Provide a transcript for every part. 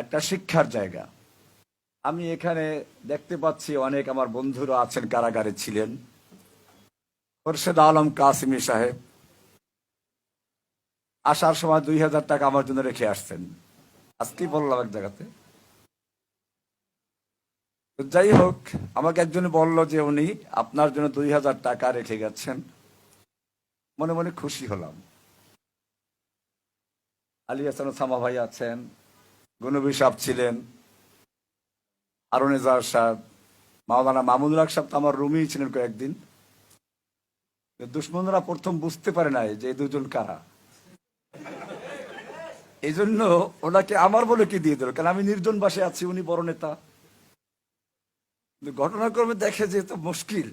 একটা শিক্ষার জায়গা। আমি এখানে দেখতে পাচ্ছি অনেক আমার বন্ধুরা আছেন, কারাগারে ছিলেন। খোরশেদ আলম কাসিমি সাহেব। আসার সময় দুই হাজার টাকা আমার জন্য রেখে আসছেন। আজকেই বললাম এক জায়গাতে। যাই হোক, আমাকে একজন বলল যে উনি আপনার জন্য দুই হাজার টাকা রেখে গেছেন। মনে মনে খুশি হলাম। আলী হাসান সামা ভাই আছেন। গনবী সাহেব ছিলেন আরনেজার সাহেব, মাওলানা মামুনুল হক সাহেব তো আমার রুমেই ছিলেন কয়েকদিন। দুশ্মনরা প্রথম বুঝতে পারে নাই যে এই দুজন কারা। এই জন্য ওনাকে আমার বলে কি দিয়ে দিল? কারণ আমি নির্জন বাসে আছি, উনি বড় নেতা। ঘটনাক্রমে দেখে যে তো মুশকিল।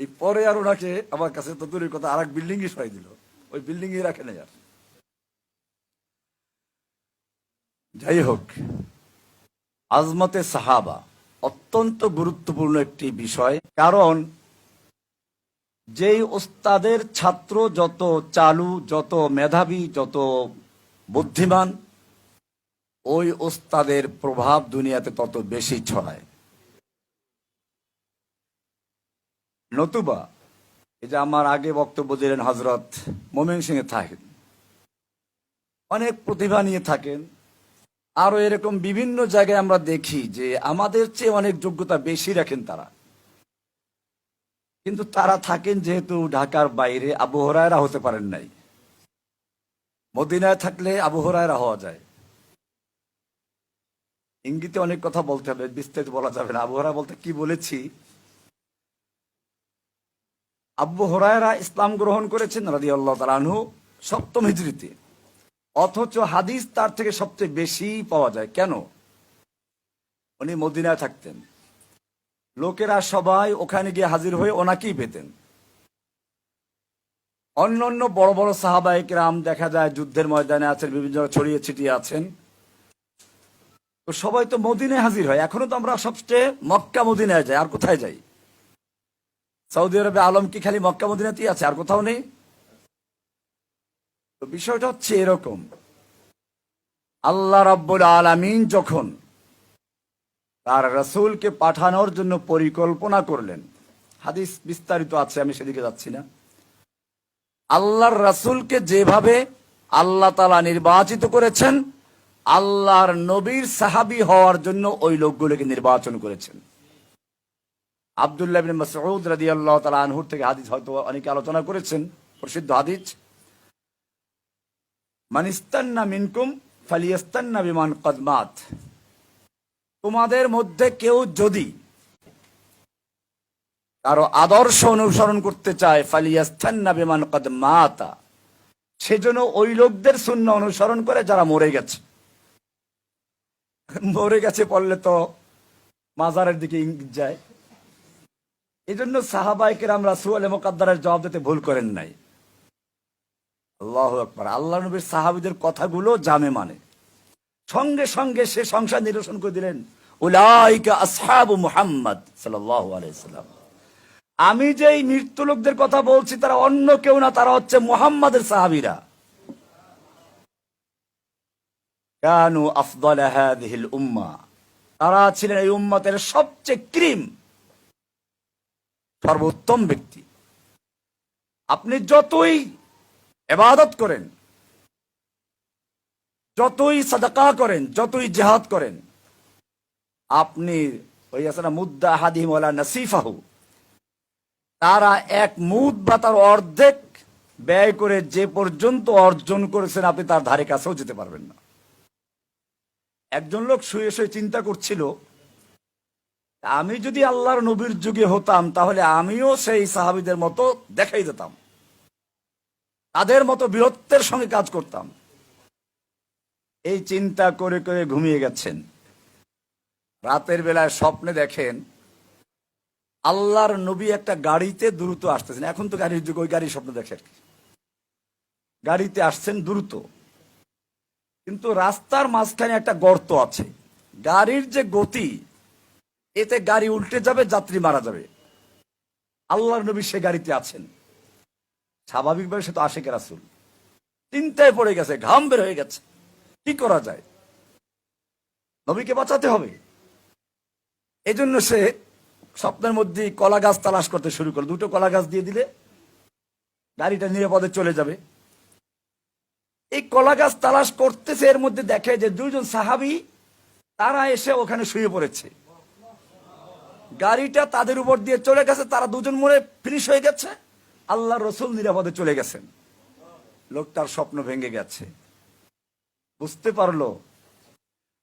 এই পরে আর ওনাকে আমার কাছে তো দূরের কথা আর এক বিল্ডিং এ সরাই দিল। ওই বিল্ডিং এ রাখে নাই আর। যাই হোক আজমতে সাহাবা অত্যন্ত গুরুত্বপূর্ণ একটি বিষয়, কারণ যেই ওস্তাদের ছাত্র যত চালু, যত মেধাবী, যত বুদ্ধিমান, ওই ওস্তাদের প্রভাব দুনিয়াতে তত বেশি ছড়ায়। নতুবা, এই যে আমার আগে বক্তব্য দিলেন হজরত মোমেন সিং এ থাকেন, অনেক প্রতিভা নিয়ে থাকেন আরও এরকম বিভিন্ন জায়গায় আমরা দেখি যে আমাদের চেয়ে অনেক যোগ্যতা বেশি রাখেন তারা। কিন্তু তারা থাকেন যেহেতু ঢাকার বাইরে আবহরায়রা হতে পারেন নাই। মদিনায় থাকলে আবহরায়রা হওয়া যায়। ইঙ্গিতে অনেক কথা বলতে হবে, বিস্তারিত বলা যাবে না। আবহরা বলতে কি বলেছি? আব্বু হরায়রা ইসলাম গ্রহণ করেছেন রাজি আল্লাহ তালানহু সপ্তম হিজড়িতে। অথচ হাদিস তার থেকে সবচেয়ে বেশি পাওয়া যায়। কেন? উনি মদিনায় থাকতেন। লোকেরা সবাই ওখানে গিয়ে হাজির হয়ে ওনাকেই পেতেন। অন্য অন্য বড় বড় সাহাবাহিক রাম দেখা যায়, যুদ্ধের ময়দানে আছেন, বিভিন্ন ছড়িয়ে ছিটিয়ে আছেন। তো সবাই তো মদিনায় হাজির হয়। এখনও তো আমরা সবচেয়ে মক্কা মদিনায় যাই, আর কোথায় যাই? সৌদি আরবে আলম কি খালি মক্কা মদিনাতেই আছে, আর কোথাও নেই? বিষয়টা হচ্ছে এরকম। আল্লাহ রাব্বুল আলামিন যখন তার রসুলকে পাঠানোর জন্য পরিকল্পনা করলেন, হাদিস বিস্তারিত আছে, আমি সেদিকে যাচ্ছি না। আল্লাহর রাসূলকে যেভাবে আল্লাহ তালা নির্বাচিত করেছেন, আল্লাহর নবীর সাহাবী হওয়ার জন্য ওই লোকগুলোকে নির্বাচন করেছেন। আবদুল্লাহ বিন মাসউদ রাদিয়াল্লাহু তাআলা থেকে হাদিস হয়তো অনেকে আলোচনা করেছেন, প্রসিদ্ধ হাদিস। মানিস্তান্না মিনকুম ফালিয়াস্তান্না বিমান কদমাত তোমাদের মধ্যে কেউ যদি কারও আদর্শ অনুসরণ করতে চায়, ফালিয়াস্তান্না বিমান কদমাতা সেজন্য ওই লোকদের শূন্য অনুসরণ করে যারা মরে গেছে। মরে গেছে পড়লে তো মাজারের দিকে ইঙ্গিত যায়। এই জন্য সাহাবাইকের আমরা সুয়ালে মোকাদ্দারের জবাব দিতে ভুল করেন নাই। আল্লাহ আল্লাহ নবীর সাহাবিদের কথাগুলো জামে মানে। সঙ্গে সঙ্গে সে সংসার নিরসন করে দিলেন। আমি যেই মৃত্যু লোকদের কথা বলছি, তারা অন্য কেউ না, তারা হচ্ছে মুহাম্মাদের সাহাবীরা। কানু আফদল উম্মাহ তারা ছিলেন এই উম্মতের সবচেয়ে ক্রিম সর্বোত্তম ব্যক্তি। আপনি যতই এবাদত করেন, যতই সাদাকা করেন, যতই জেহাদ করেন, আপনি ওই আছে না মুদ্দা হাদিম ওলা নাসিফাহু, তারা এক মুদ বা তার অর্ধেক ব্যয় করে যে পর্যন্ত অর্জন করেছেন, আপনি তার ধারে কাছেও যেতে পারবেন না। একজন লোক শুয়ে শুয়ে চিন্তা করছিল, আমি যদি আল্লাহর নবীর যুগে হতাম, তাহলে আমিও সেই সাহাবিদের মতো দেখাই দিতাম। তাদের মতো বীরত্বের সঙ্গে কাজ করতাম। এই চিন্তা করে করে ঘুমিয়ে গেছেন। রাতের বেলায় স্বপ্নে দেখেন, আল্লাহর নবী একটা গাড়িতে দ্রুত আসতেছেন। এখন তো গাড়ির যুগ, ওই গাড়ির স্বপ্ন দেখে গাড়িতে আসছেন দ্রুত। কিন্তু রাস্তার মাঝখানে একটা গর্ত আছে। গাড়ির যে গতি, এতে গাড়ি উল্টে যাবে, যাত্রী মারা যাবে। আল্লাহর নবী সে গাড়িতে আছেন। স্বাভাবিকভাবে সে তো আশেখ রাসুল। চিন্তায় পড়ে গেছে, ঘাম বের হয়ে গেছে। কি করা যায়? নবীকে বাঁচাতে হবে। এই জন্য সে স্বপ্নের মধ্যে কলা গাছ তালাশ করতে শুরু করে দুটো কলা গাছ দিয়ে দিলে গাড়িটা নিরাপদে চলে যাবে। এই কলা গাছ তালাশ করতেছে, এর মধ্যে দেখে যে দুজন সাহাবি, তারা এসে ওখানে শুয়ে পড়েছে। গাড়িটা তাদের উপর দিয়ে চলে গেছে, তারা দুজন মরে ফিনিশ হয়ে গেছে। আল্লাহ রসুল নিরাপদে চলে গেছেন। লোকটার স্বপ্ন ভেঙে গেছে। বুঝতে পারল?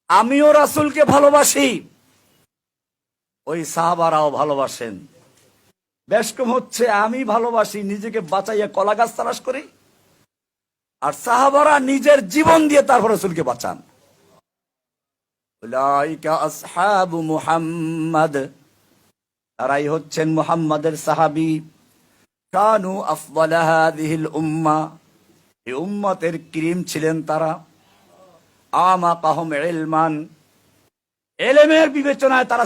আমিও রাসুলকে ভালোবাসি। ওই সাহাবারাও ভালোবাসেন। বেশকম হচ্ছে, আমি ভালোবাসি, নিজেকে বাঁচাইয়া কলা গাছ তালাশ করি। আর সাহাবারা নিজের জীবন দিয়ে তারপর রসুলকে বাঁচান। তারাই হচ্ছেন মুহাম্মাদের সাহাবি। কানু আফদাল হাদিহিল উম্মা। এই উম্মতের ক্রিম ছিলেন তারা। আমা কাহম এলমান এলেমের বিবেচনায় তারা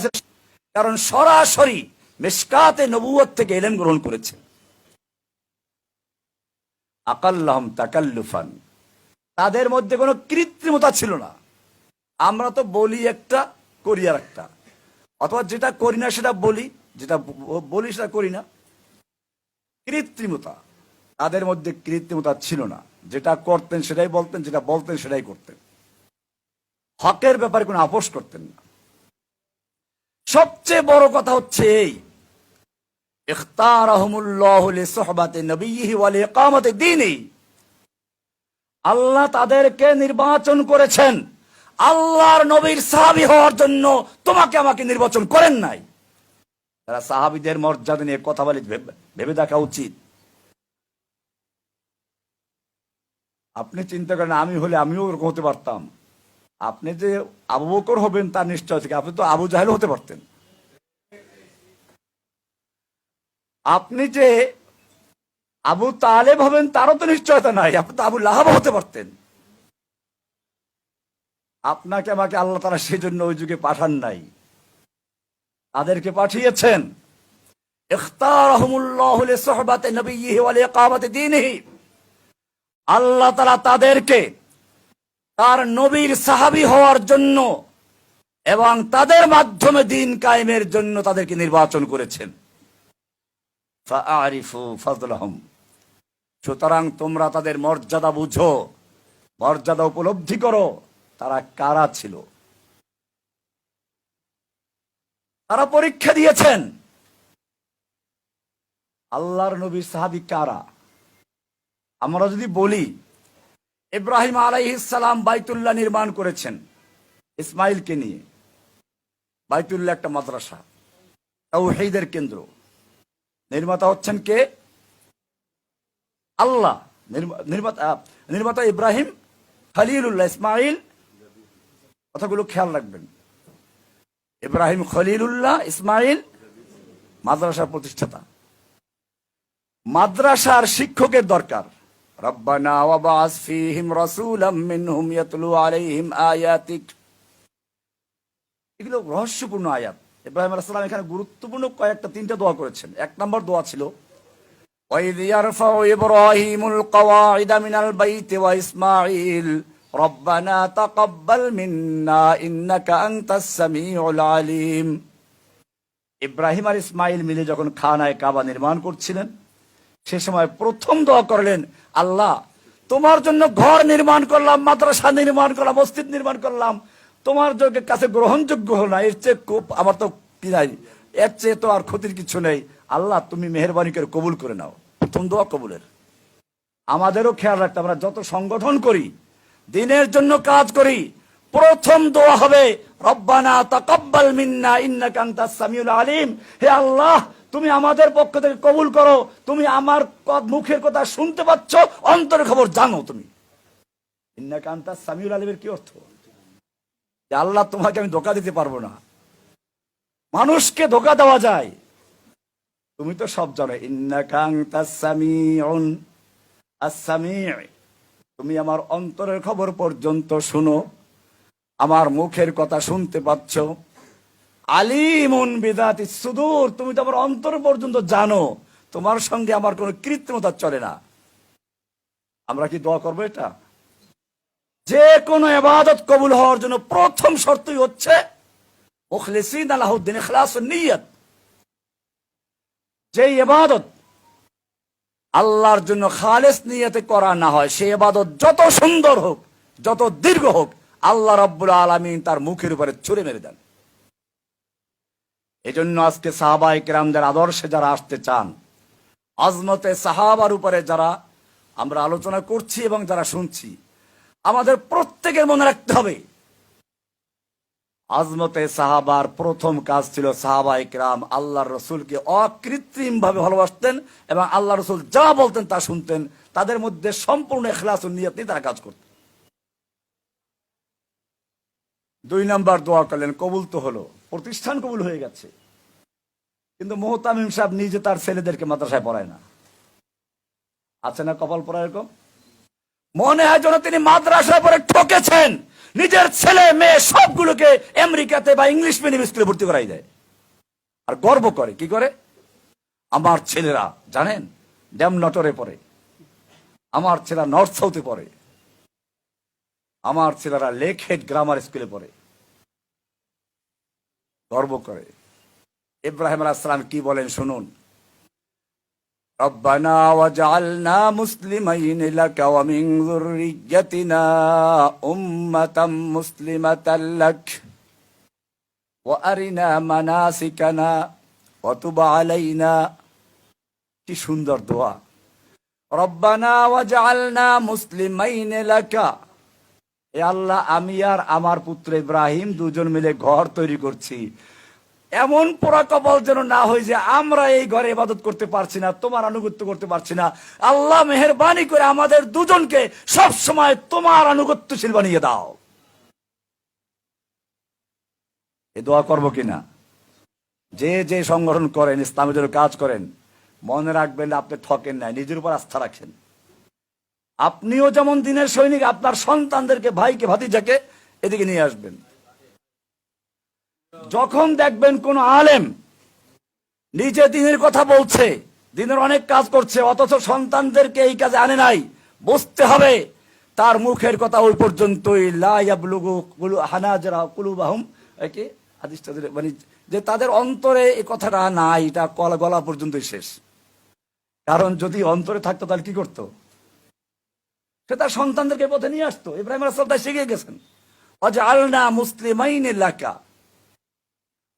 কারণ সরাসরি মেসকাতে নবুয়ত থেকে এলেম গ্রহণ করেছে। আকাল্লাহম তাকাল্লুফান। তাদের মধ্যে কোনো কৃত্রিমতা ছিল না। আমরা তো বলি একটা, করি আর একটা অথবা যেটা করি না সেটা বলি, যেটা বলি সেটা করি না। কৃত্রিমতা। তাদের মধ্যে কৃত্রিমতা ছিল না। যেটা করতেন সেটাই বলতেন, যেটা বলতেন সেটাই করতেন। হকের ব্যাপারে কোনো আপোষ করতেন না। সবচেয়ে বড় কথা হচ্ছে এই আল্লাহ তাদেরকে নির্বাচন করেছেন। আল্লাহর নবীর সাহাবী হওয়ার জন্য তোমাকে আমাকে নির্বাচন করেন নাই। তারা সাহাবীদের মর্যাদা নিয়ে কথা বলে ভেবে- দেখা উচিত। আপনি চিন্তা করেন, আমি হলে আমিও ওরকম হতে পারতাম। আপনি যে আবু বকর হবেন, তার নিশ্চয় থেকে আপনি তো আবু জাহেল হতে পারতেন। আপনি যে আবু তালেব হবেন, তারও তো নিশ্চয়তা নাই। আপনি তো আবু লাহাব হতে পারতেন। আপনাকে আমাকে আল্লাহ তারা সেই জন্য ওই যুগে পাঠান নাই। তাদেরকে পাঠিয়েছেন। আল্লাহ তারা তাদেরকে তার নবীর সাহাবী হওয়ার জন্য এবং তাদের মাধ্যমে দিন কায়েমের জন্য তাদেরকে নির্বাচন করেছেন। সুতরাং তোমরা তাদের মর্যাদা বুঝো, মর্যাদা উপলব্ধি করো, তারা কারা ছিল? তারা পরীক্ষা দিয়েছেন। আল্লাহর নবীর সাহাবী কারা? আমরা যদি বলি, ইব্রাহিম আলাইহিসসালাম বাইতুল্লাহ নির্মাণ করেছেন ইসমাইলকে নিয়ে। বাইতুল্লাহ একটা মাদ্রাসা, তাওহীদের কেন্দ্র। নির্মাতা হচ্ছেন কে? আল্লাহ। নির্মা- নির্মাতা নির্মাতা ইব্রাহিম খলিলুল্লাহ ইসমাইল। কথাগুলো খেয়াল রাখবেন। ইব্রাহিম খলিলুল্লাহ ইসমাইল, মাদ্রাসার প্রতিষ্ঠাতা। মাদ্রাসার শিক্ষকের দরকার রব্বানা ওয়াবাস ফীহিম রাসূলাম মিনহুম ইয়াতলু আলাইহিম আয়াতিক এগুলো রহস্যপূর্ণ আয়াত ইব্রাহিম আলাইহিস সালাম এখানে গুরুত্বপূর্ণ কয়েকটা তিনটা দোয়া করেছেন এক নম্বর দোয়া ছিল وإذ يرفع إبراهيم القواعد من البيت وإسماعيل ربنا تقبل منا إنك أنت السميع العليم ইব্রাহিম আর ইসমাইল মিলে যখন খানায় কাবা নির্মাণ করছিলেন সে সময় প্রথম দোয়া করলেন, আল্লাহ, তোমার জন্য ঘর নির্মাণ করলাম, মাদ্রাসা নির্মাণ করলাম, মসজিদ নির্মাণ করলাম। তোমার কাছে গ্রহণযোগ্য হলো না, এর চেয়ে খুব আমার তো কি নাই। এর চেয়ে তো আর ক্ষতির কিছু নেই। আল্লাহ, তুমি মেহরবানি করে কবুল করে নাও। প্রথম দোয়া কবুলের। আমাদেরও খেয়াল রাখতে আমরা যত সংগঠন করি, দিনের জন্য কাজ করি, প্রথম দোয়া হবে, রব্বানা তাকাব্বাল মিন্না ইন্নাকা আনতাস সামিউল আলিম। হে আল্লাহ তুমি আমাদের পক্ষ থেকে কবুল করো। তুমি আমার মুখের কথা শুনতে পাচ্ছ, অন্তরের খবর জানো তুমি। ইন্নাকা আনতাস সামিউল আলিমের কি অর্থ? আল্লাহ তোমাকে আমি ধোকা দিতে পারব না। মানুষকে ধোকা দেওয়া যায়। তুমি তো সব জানো তুমি আমার অন্তরের খবর পর্যন্ত শুনো, আমার মুখের কথা শুনতে পাচ্ছ। আলিমুন বিদাতি সুদূর, তুমি তো আমার অন্তর পর্যন্ত জানো, তোমার সঙ্গে আমার কোনো কৃত্রিমতা চলে না। আমরা কি দোয়া করব এটা? যে কোনো এবাদত কবুল হওয়ার জন্য প্রথম শর্তই হচ্ছে, মুখলিসিন আলাহউদ্দিন ইখলাস নিয়ত। যে এবাদত আল্লাহর জন্য খালেস নিয়তে করা না হয় সে এবাদত যত সুন্দর হোক, যত দীর্ঘ হোক, আল্লাহ রব্বুল আলমিন তার মুখের উপরে ছুড়ে মেরে দেন। এজন্য আজকে সাহাবাই কেরামদের আদর্শে যারা আসতে চান, আজমতে সাহাবার উপরে যারা আমরা আলোচনা করছি এবং যারা শুনছি, আমাদের প্রত্যেকের মনে রাখতে হবে। আজমতে সাহাবার প্রথম কাজ ছিল সাহাবা ইকরাম আল্লাহ রসুলকে অকৃত্রিম ভাবে ভালোবাসতেন এবং আল্লাহ রসুল যা বলতেন তা শুনতেন। তাদের মধ্যে সম্পূর্ণ এখলাস নিয়ে তারা কাজ করতেন। দুই নাম্বার দোয়া করলেন, কবুল তো হলো, প্রতিষ্ঠান কবুল হয়ে গেছে। কিন্তু মোহতামিম সাহেব নিজে তার ছেলেদেরকে মাদ্রাসায় পড়ায় না। আছে না কপাল পড়া এরকম? মনে হয় যেন তিনি মাদ্রাসায় পরে ঠকেছেন। নিজের ছেলে, মেয়ে সবগুলোকে আমেরিকাতে বা ইংলিশ মিডিয়াম স্কুলে ভর্তি করাই দেয়। আর গর্ব করে, কি করে? আমার ছেলেরা, জানেন? ড্যাম নটরে পড়ে। আমার ছেলেরা নর্থ সাউথে পড়ে। আমার ছেলেরা লেক হেড গ্রামার স্কুলে পড়ে গর্ব করে ইব্রাহিম আলাইসালাম কি বলেন শুনুন ربنا وجعلنا مسلمين لك ومن ذريتنا أمة مسلمة لك وأرنا مناسكنا وتب علينا কি সুন্দর দোয়া রব্বানা ওয়াজআলনা মুসলিমাইন লাকা আল্লাহ, আমি আর আমার পুত্র ইব্রাহিম দুজন মিলে ঘর তৈরি করছি। এমন পোড়া কপাল যেন না হয় যে আমরা এই ঘরে ইবাদত করতে পারছি না, তোমার আনুগত্য করতে পারছি না। আল্লাহ মেহরবানি করে আমাদের দুজনকে সব সময় তোমার আনুগত্যশীল বানিয়ে দাও। এ দোয়া করব কিনা যে যে সংগঠন করেন ইসলামের জন্য কাজ করেন, মনে রাখবেন আপনি ঠকেন নাই, নিজের উপর আস্থা রাখেন। আপনিও যেমন দিনের সৈনিক, আপনার সন্তানদেরকে, ভাইকে, ভাতিজাকে এদিকে নিয়ে আসবেন। যখন দেখবেন কোন আলেম নিজে দিনের কথা বলছে, দিনের অনেক কাজ করছে, অথচ সন্তানদেরকে এই কাজে আনে নাই বুঝতে হবে, তার মুখের কথা ওই পর্যন্তই হানাজরাকুলুবাহুম কি? হাদিসটা দিলে মানে যে তাদের অন্তরে এই কথাটা নাই, এটা গলা পর্যন্তই শেষ। কারণ যদি অন্তরে থাকতো, তাহলে কি করতো? সে তার সন্তানদেরকে পথে নিয়ে আসতো ইব্রাহিম আসল তাই শিখে গেছেন অজ আলনা মুসলিমাইন এলাকা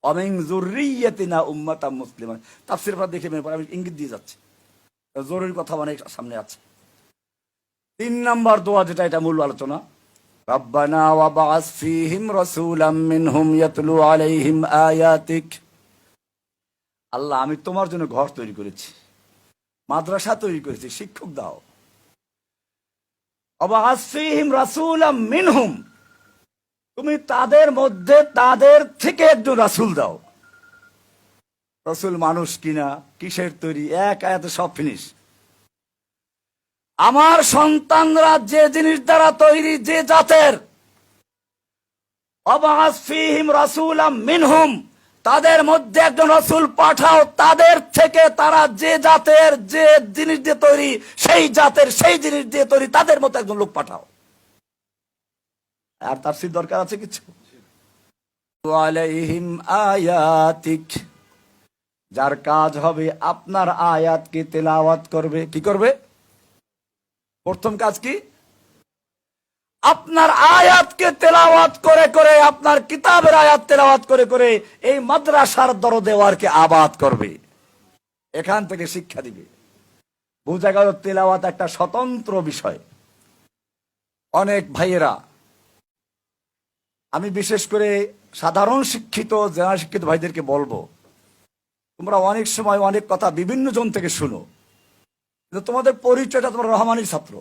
অমিং জরুরিয়াতিনা উম্মাতা মুসলিম তাফসির পর দেখে মেয়ে আমি ইঙ্গিত দিয়ে যাচ্ছি জরুরি কথা অনেক সামনে আছে তিন নাম্বার দোয়া যেটা এটা মূল আলোচনা ربنا وبعث فيهم رسولا منهم يتلو عليهم آياتك আল্লাহ আমি তোমার জন্য ঘর তৈরি করেছি মাদ্রাসা তৈরি করেছি শিক্ষক দাও মিনহুম। তুমি তাদের মধ্যে তাদের থেকে একজন রাসুল দাও। রসুল মানুষ কিনা, কিসের তৈরি, এক এত সব ফিনিশ আমার সন্তানরা যে জিনিস দ্বারা তৈরি, যে জাতের। অবাস ফিহিম রাসুল মিনহুম। তাদের মধ্যে একজন রসুল পাঠাও, তাদের থেকে তারা যে জাতের যে জিনিস দিয়ে তৈরি, সেই জাতের সেই জিনিস দিয়ে তৈরি, তাদের মতো একজন লোক পাঠাও। আর তার সিদ্ধ দরকার আছে কিছু? যার কাজ হবে আপনার আয়াত আয়াতকে তেলাওয়াত করবে। কি করবে? প্রথম কাজ কি? আপনার আয়াতকে তেলাওয়াত করে করে, আপনার কিতাবের আয়াত তেলাওয়াত করে করে এই মাদ্রাসার দরদেওয়ারকে আবাদ করবে। এখান থেকে শিক্ষা দিবে। বোঝা গেল তেলাওয়াত একটা স্বতন্ত্র বিষয়। অনেক ভাইয়েরা, আমি বিশেষ করে সাধারণ শিক্ষিত জেনা শিক্ষিত ভাইদেরকে বলব, তোমরা অনেক সময় অনেক কথা বিভিন্ন জন থেকে শুনো, কিন্তু তোমাদের পরিচয়টা তোমরা রহমানির ছাত্র।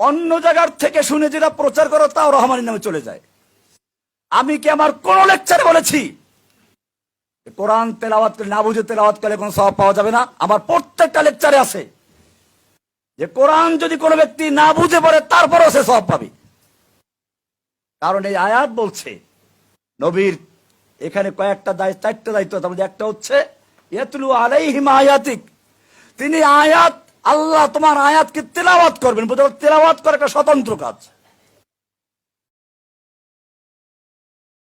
অন্য জায়গার থেকে শুনে যেটা প্রচার করো, তাও রহমানের নামে চলে যায়। আমি কি আমার কোন লেকচারে বলেছি? কোরআন তেলাওয়াত করে, না বুঝে তেলাওয়াত করলে কোনো সব পাওয়া যাবে না? আমার প্রত্যেকটা লেকচারে আছে। যে কোরআন যদি কোনো ব্যক্তি না বুঝে পড়ে, তারপরও সে সব পাবে। কারণ এই আয়াত বলছে, নবীর এখানে কয়েকটা দায়িত্ব চারটা দায়িত্ব তার মধ্যে একটা হচ্ছে, ইয়াতলু আলাইহিম আয়াতিক। তিনি আয়াত আল্লাহ তোমার আয়াতকে তেলাওয়াত করবেন বুঝতে? তেলাওয়াত করা একটা স্বতন্ত্র কাজ